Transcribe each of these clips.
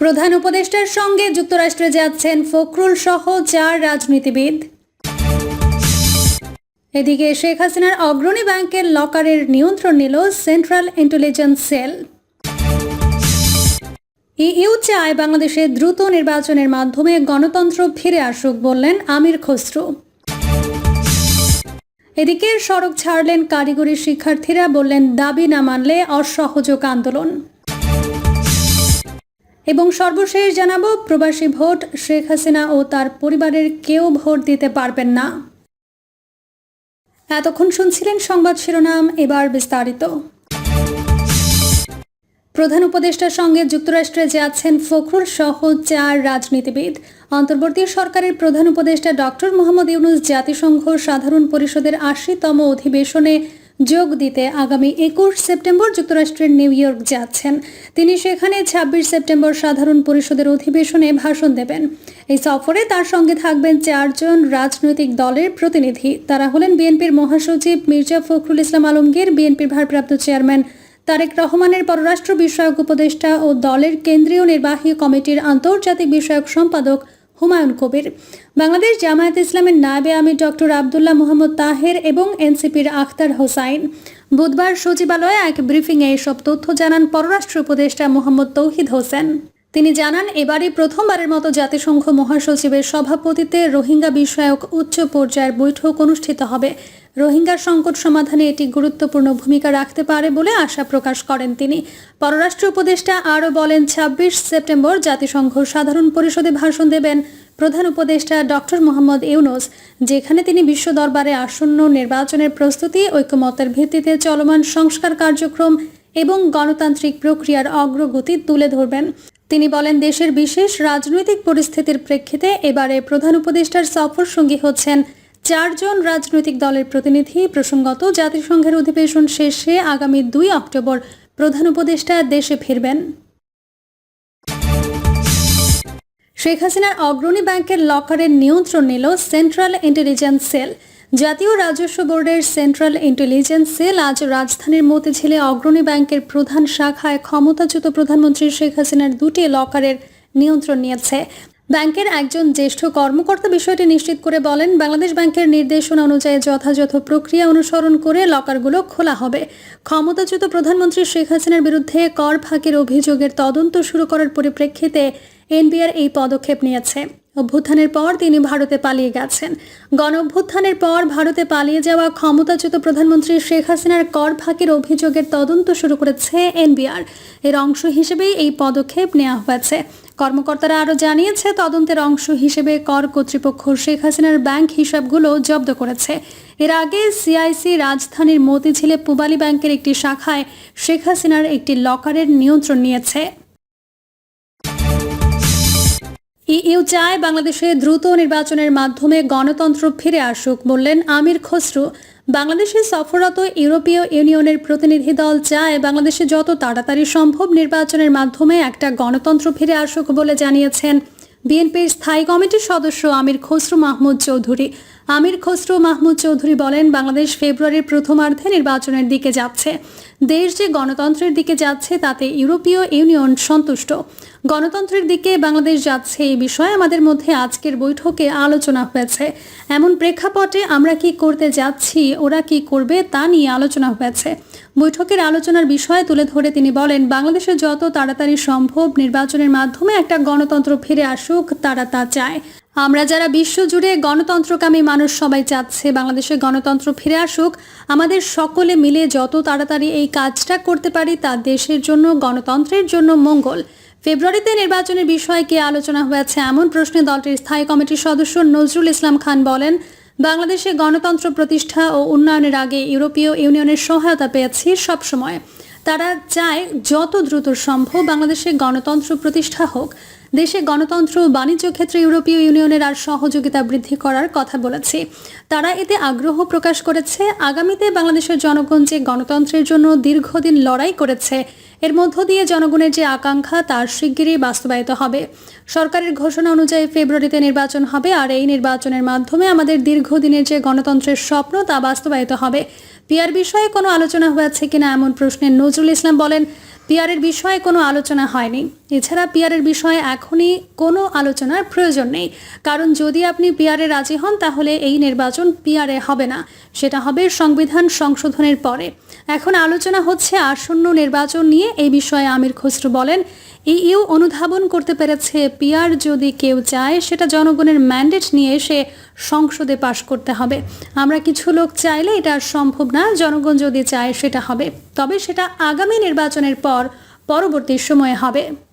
প্রধান উপদেষ্টার সঙ্গে যুক্তরাষ্ট্রে যাচ্ছেন ফখরুল সহ চার রাজনীতিবিদ। এদিকে শেখ হাসিনার অগ্রণী ব্যাংকের লকারের নিয়ন্ত্রণ নিল সেন্ট্রাল ইন্টেলিজেন্স সেল। ইইউ চায় বাংলাদেশে দ্রুত নির্বাচনের মাধ্যমে গণতন্ত্র ফিরে আসুক বললেন আমির খসরু। এদিকে সড়ক ছাড়লেন কারিগরি শিক্ষার্থীরা বললেন দাবি না মানলে অসহযোগ আন্দোলন। এবং সর্বশেষ জানাব, প্রবাসী ভোট শেখ হাসিনা ও তার পরিবারের কেউ ভোট দিতে পারবেন না। এতক্ষণ শুনছিলেন সংবাদ শিরোনাম, এবার বিস্তারিত। প্রধান উপদেষ্টার সঙ্গে যুক্তরাষ্ট্রে যাচ্ছেন ফখরুল সহ চার রাজনীতিবিদ। অন্তর্বর্তী সরকারের প্রধান উপদেষ্টা ডক্টর মোহাম্মদ ইউনুস জাতিসংঘ সাধারণ পরিষদের আশিতম অধিবেশনে যোগ দিতে আগামী একুশ সেপ্টেম্বর যুক্তরাষ্ট্রের নিউ ইয়র্ক যাচ্ছেন। তিনি সেখানে ছাব্বিশ সেপ্টেম্বর সাধারণ পরিষদের অধিবেশনে ভাষণ দেবেন। এই সফরে তার সঙ্গে থাকবেন চারজন রাজনৈতিক দলের প্রতিনিধি। তারা হলেন বিএনপির মহাসচিব মির্জা ফখরুল ইসলাম আলমগীর, বিএনপির ভারপ্রাপ্ত চেয়ারম্যান তারেক রহমানের পররাষ্ট্র বিষয়ক উপদেষ্টা ও দলের কেন্দ্রীয় নির্বাহী কমিটির আন্তর্জাতিক বিষয়ক সম্পাদক হুমায়ুন কবির। বাংলাদেশ জামায়াত ইসলামের নায়েবে আমি ডক্টর আবদুল্লাহ মোহাম্মদ তাহের এবং এনসিপির আখতার হোসাইন। বুধবার সচিবালয়ে এক ব্রিফিংয়ে এসব তথ্য জানান পররাষ্ট্র উপদেষ্টা মোহাম্মদ তৌহিদ হোসেন। তিনি জানান, এবারই প্রথমবারের মতো জাতিসংঘ মহাসচিবের সভাপতিত্বে রোহিঙ্গা বিষয়ক উচ্চ পর্যায়ের বৈঠক অনুষ্ঠিত হবে। রোহিঙ্গা সংকট সমাধানে এটি গুরুত্বপূর্ণ ভূমিকা রাখতে পারে বলে আশা প্রকাশ করেন তিনি। পররাষ্ট্র উপদেষ্টা আরও বলেন, ছাব্বিশ সেপ্টেম্বর জাতিসংঘ সাধারণ পরিষদে ভাষণ দেবেন প্রধান উপদেষ্টা ডক্টর মোহাম্মদ ইউনুস, যেখানে তিনি বিশ্ব দরবারে আসন্ন নির্বাচনের প্রস্তুতি ঐক্যমতের ভিত্তিতে চলমান সংস্কার কার্যক্রম এবং গণতান্ত্রিক প্রক্রিয়ার অগ্রগতি তুলে ধরবেন। তিনি বলেন, দেশের বিশেষ রাজনৈতিক পরিস্থিতির প্রেক্ষিতে এবারে প্রধান উপদেষ্টার সফর সঙ্গী হচ্ছেন চারজন রাজনৈতিক দলের প্রতিনিধি। প্রসঙ্গত, জাতিসংঘের অধিবেশন শেষে আগামী দুই অক্টোবর প্রধান উপদেষ্টা দেশে ফিরবেন। শেখ হাসিনার অগ্রণী ব্যাংকের লকারের নিয়ন্ত্রণ নিল সেন্ট্রাল ইন্টেলিজেন্স সেল। জাতীয় রাজস্ব বোর্ডের সেন্ট্রাল ইন্টেলিজেন্স সেল আজ রাজধানীর মতিঝিলে অগ্রণী ব্যাংকের প্রধান শাখায় ক্ষমতাচ্যুত প্রধানমন্ত্রী শেখ হাসিনার দুটি লকারের নিয়ন্ত্রণ নিয়েছে। ব্যাংকের একজন জ্যেষ্ঠ কর্মকর্তা বিষয়টি নিশ্চিত করে বলেন, বাংলাদেশ ব্যাংকের নির্দেশনা অনুযায়ী যথাযথ প্রক্রিয়া অনুসরণ করে লকারগুলো খোলা হবে। ক্ষমতাচ্যুত প্রধানমন্ত্রী শেখ হাসিনার বিরুদ্ধে কর ফাঁকির অভিযোগের তদন্ত শুরু করার পরিপ্রেক্ষিতে এনবিআর এই পদক্ষেপ নিয়েছে। অভ্যুত্থানের পর তিনি ভারতে পালিয়ে গেছেন। গণ অভ্যুত্থানের পর ভারতে পালিয়ে যাওয়া ক্ষমতাচ্যুত প্রধানমন্ত্রী শেখ হাসিনার কর ফাঁকির অভিযোগের তদন্ত শুরু করেছে এনবিআর। এর অংশ হিসেবেই এই পদক্ষেপ নেওয়া হয়েছে। কর্মকর্তারা আরও জানিয়েছে, তদন্তের অংশ হিসেবে কর কর্তৃপক্ষ শেখ হাসিনার ব্যাংক হিসাবগুলো জব্দ করেছে। এর আগে সিআইসি রাজধানীর মতিঝিলে পুবালি ব্যাংকের একটি শাখায় শেখ হাসিনার একটি লকারের নিয়ন্ত্রণ নিয়েছে। ইইউ চায় বাংলাদেশে দ্রুত নির্বাচনের মাধ্যমে গণতন্ত্র ফিরে আসুক বললেন আমির খসরু। বাংলাদেশে সফররত ইউরোপীয় ইউনিয়নের প্রতিনিধি দল চায় বাংলাদেশে যত তাড়াতাড়ি সম্ভব নির্বাচনের মাধ্যমে একটা গণতন্ত্র ফিরে আসুক বলে জানিয়েছেন বিএনপির স্থায়ী কমিটির সদস্য আমির খসরু মাহমুদ চৌধুরী। আমির খসরু মাহমুদ চৌধুরী বলেন, বাংলাদেশ ফেব্রুয়ারির প্রথমার্ধে নির্বাচনের দিকে যাচ্ছে। দেশ যে গণতন্ত্রের দিকে যাচ্ছে, তাতে ইউরোপীয় ইউনিয়ন সন্তুষ্ট। গণতন্ত্রের দিকে বাংলাদেশ যাচ্ছে এই বিষয়ে আমাদের মধ্যে আজকের বৈঠকে আলোচনা হয়েছে। এমন প্রেক্ষাপটে আমরা কি করতে যাচ্ছি, ওরা কি করবে তা নিয়ে আলোচনা হয়েছে। বৈঠকের আলোচনার বিষয়ে তুলে ধরে তিনি বলেন, বাংলাদেশে যত তাড়াতাড়ি সম্ভব নির্বাচনের মাধ্যমে একটা গণতন্ত্র ফিরে আসুক, তারা তা চায়। আমরা যারা বিশ্বজুড়ে গণতন্ত্রকামী মানুষ সবাই চাচ্ছে বাংলাদেশে গণতন্ত্র ফিরে আসুক, আমাদের সকলে মিলে যত তাড়াতাড়ি এই কাজটা করতে পারি তা দেশের জন্য, গণতন্ত্রের জন্য মঙ্গল। ফেব্রুয়ারিতে নির্বাচনের বিষয়ে কি আলোচনা হয়েছে এমন প্রশ্নে দলটির স্থায়ী কমিটির সদস্য নজরুল ইসলাম খান বলেন বাংলাদেশে গণতন্ত্র প্রতিষ্ঠা ও উন্নয়নের আগে ইউরোপীয় ইউনিয়নের সহায়তা পেয়েছি সবসময় তারা চায় যত দ্রুত সম্ভব বাংলাদেশে গণতন্ত্র প্রতিষ্ঠা হোক। দেশে গণতন্ত্র ও বাণিজ্য ক্ষেত্রে ইউরোপীয় ইউনিয়নের আর সহযোগিতা বৃদ্ধি করার কথা বলেছে। তারা এতে আগ্রহ প্রকাশ করেছে। আগামীতে বাংলাদেশের জনগণ যে গণতন্ত্রের জন্য দীর্ঘদিন লড়াই করেছে এর মধ্য দিয়ে জনগণের যে আকাঙ্ক্ষা, তার শিগগিরই বাস্তবায়িত হবে। সরকারের ঘোষণা অনুযায়ী ফেব্রুয়ারিতে নির্বাচন হবে, আর এই নির্বাচনের মাধ্যমে আমাদের দীর্ঘদিনের যে গণতন্ত্রের স্বপ্ন, তা বাস্তবায়িত হবে। পিয়ার বিষয়ে কোনো আলোচনা হয়েছে কিনা এমন প্রশ্নে নজরুল ইসলাম বলেন পিয়ারের বিষয়ে কোনো আলোচনা হয়নি। এছাড়া পিয়ারের বিষয়ে এখনই কোনো আলোচনার প্রয়োজন নেই। কারণ যদি আপনি পিয়ারে রাজি হন, তাহলে এই নির্বাচন পিয়ারে হবে না। সেটা হবে সংবিধান সংশোধনের পরে। এখন আলোচনা হচ্ছে আসন্ন নির্বাচন নিয়ে। এই বিষয়ে আমির খসরু বলেন ইউ অনুধাবন করতে পেরেছে পিয়ার যদি কেউ চায়, সেটা জনগণের ম্যান্ডেট নিয়ে এসে সংসদে পাশ করতে হবে। আমরা কিছু লোক চাইলে এটা সম্ভব না, জনগণ যদি চায় সেটা হবে। তবে সেটা আগামী নির্বাচনের পর পরবর্তী সময়ে হবে।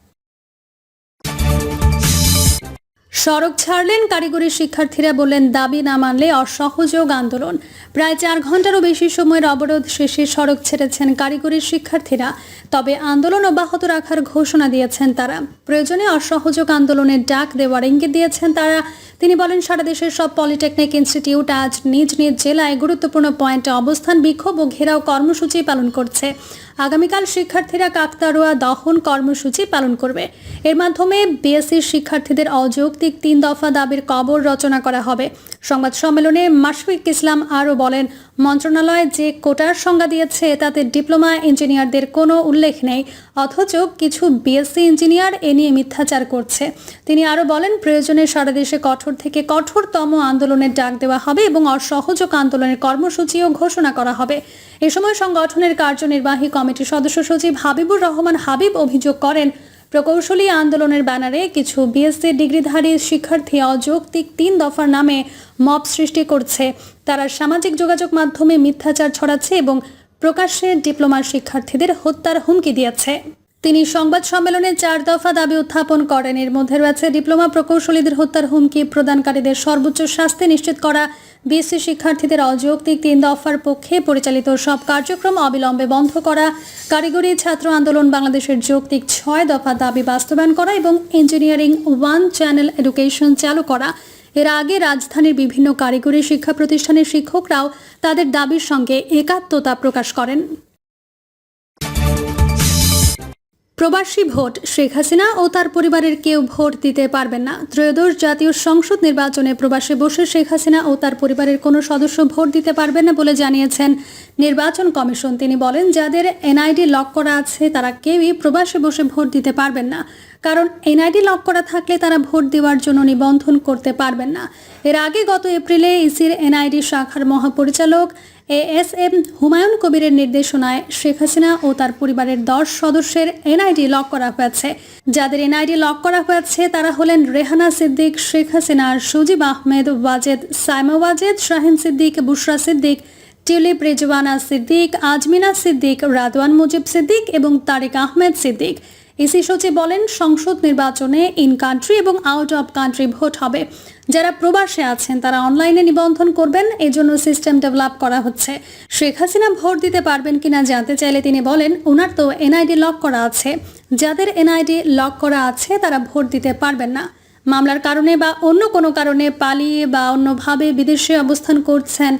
সড়ক ছাড়লেন কারিগরি শিক্ষার্থীরা বললেন, দাবি না মানলে অসহযোগ আন্দোলন। প্রায় চার ঘন্টারও বেশি সময়ের অবরোধ শেষে সড়ক ছেড়েছেন কারিগরি শিক্ষার্থীরা। তবে আন্দোলন অব্যাহত রাখার ঘোষণা দিয়েছেন তারা। প্রয়োজনে অসহযোগ আন্দোলনের ডাক দেওয়ার ইঙ্গিত দিয়েছেন তারা। তিনি বলেন, সারা দেশের সব পলিটেকনিক ইনস্টিটিউট আজ নিজ নিজ জেলায় গুরুত্বপূর্ণ পয়েন্টে অবস্থান বিক্ষোভ ও ঘেরাও কর্মসূচি পালন করছে। আগামীকাল শিক্ষার্থীরা কাকতারুয়া দহন কর্মসূচি পালন করবে। এর মাধ্যমে বিএসসির শিক্ষার্থীদের অযৌক্তিক তিন দফা দাবির কবর রচনা করা হবে। সংবাদ সম্মেলনে মাশফিক ইসলাম আরও বলেন, মন্ত্রণালয় যে কোটার সংজ্ঞা দিয়েছে, তাতে ডিপ্লোমা ইঞ্জিনিয়ারদের কোনো উল্লেখ নেই, অথচ কিছু বিএসসি ইঞ্জিনিয়ার এ নিয়ে মিথ্যাচার করছে। তিনি আরও বলেন, প্রয়োজনে সারা দেশে কঠোর থেকে কঠোরতম আন্দোলনের ডাক দেওয়া হবে এবং অসহযোগ আন্দোলনের কর্মসূচিও ঘোষণা করা হবে। এ সময় সংগঠনের কার্যনির্বাহী কমিটির সদস্য সচিব হাবিবুর রহমান হাবিব অভিযোগ করেন প্রকৌশলী আন্দোলনের ব্যানারে কিছু বিএসসি ডিগ্রিধারী শিক্ষার্থী অযৌক্তিক তিন দফার নামে মব সৃষ্টি করছে। তারা সামাজিক যোগাযোগ মাধ্যমে মিথ্যাচার ছড়াচ্ছে এবং প্রকাশ্যে ডিপ্লোমার শিক্ষার্থীদের হত্যার হুমকি দিয়েছে। তিনি সংবাদ সম্মেলনে চার দফা দাবি উত্থাপন করেন। এর মধ্যে রয়েছে ডিপ্লোমা প্রকৌশলীদের হত্যার হুমকি প্রদানকারীদের সর্বোচ্চ শাস্তি নিশ্চিত করা, বিএসসি শিক্ষার্থীদের অযৌক্তিক তিন দফার পক্ষে পরিচালিত সব কার্যক্রম অবিলম্বে বন্ধ করা, কারিগরি ছাত্র আন্দোলন বাংলাদেশের যৌক্তিক ছয় দফা দাবি বাস্তবায়ন করা এবং ইঞ্জিনিয়ারিং ওয়ান চ্যানেল এডুকেশন চালু করা। এর আগে রাজধানীর বিভিন্ন কারিগরি শিক্ষা প্রতিষ্ঠানের শিক্ষকরাও তাদের দাবির সঙ্গে একাত্মতা প্রকাশ করেন। প্রবাসী ভোট শেখ হাসিনা ও তার পরিবারের কেউ ভোট দিতে পারবেন না। ত্রয়োদশ জাতীয় সংসদ নির্বাচনে প্রবাসে বসে শেখ হাসিনা ও তার পরিবারের কোনো সদস্য ভোট দিতে পারবেন না বলে জানিয়েছেন নির্বাচন কমিশন। তিনি বলেন, যাদের এনআইডি লক করা আছে, তারা কেউই প্রবাসে বসে ভোট দিতে পারবেন না। কারণ এনআইডি লক করা থাকলে তারা ভোট দেওয়ার জন্য নিবন্ধন করতে পারবেন না। এর আগে গত এপ্রিলে ইসির এনআইডি শাখার মহাপরিচালক এ এস এম হুমায়ুন কবিরের নির্দেশনায় শেখ হাসিনা ও তার পরিবারের দশ সদস্যের এনআইডি লক করা হয়েছে। যাদের এনআইডি লক করা হয়েছে, তারা হলেন রেহানা সিদ্দিক, শেখ হাসিনার সুজিব আহমেদ, ওয়াজেদ সাইমা, ওয়াজেদ শাহিন সিদ্দিক, বুশরা সিদ্দিক, টিউলিপ রেজওয়ানা সিদ্দিক, আজমিনা সিদ্দিক, রাদওয়ান মুজিব সিদ্দিক এবং তারেক আহমেদ সিদ্দিক। ইসি সচিব বলেন, সংসদ নির্বাচনে ইন কান্ট্রি এবং আউট অফ কান্ট্রি ভোট হবে। যারা প্রবাসে আছেন, তারা অনলাইনে নিবন্ধন করবেন, এজন্য সিস্টেম ডেভেলপ করা হচ্ছে। শেখ হাসিনা ভোট দিতে পারবেন কিনা জানতে চাইলে তিনি বলেন ওনার তো এনআইডি লক করা আছে। যাদের এনআইডি লক করা আছে, তারা ভোট দিতে পারবেন না। মামলার কারণে বা অন্য কোনো কারণে পালিয়ে বা অন্যভাবে বিদেশে অবস্থান করছেন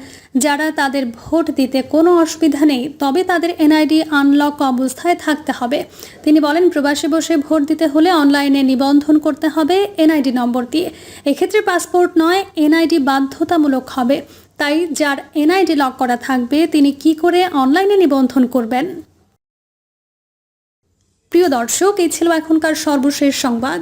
যারা তাদের ভোট দিতে কোনো অসুবিধা নেই, তবে তাদের এনআইডি আনলক অবস্থায় থাকতে হবে। তিনি বলেন, প্রবাসে বসে ভোট দিতে হলে অনলাইনে নিবন্ধন করতে হবে এনআইডি নম্বর দিয়ে। এক্ষেত্রে পাসপোর্ট নয়, এনআইডি বাধ্যতামূলক হবে। তাই যার এনআইডি লক করা থাকবে, তিনি কি করে অনলাইনে নিবন্ধন করবেন? প্রিয় দর্শক, এই ছিল এখনকার সর্বশেষ সংবাদ।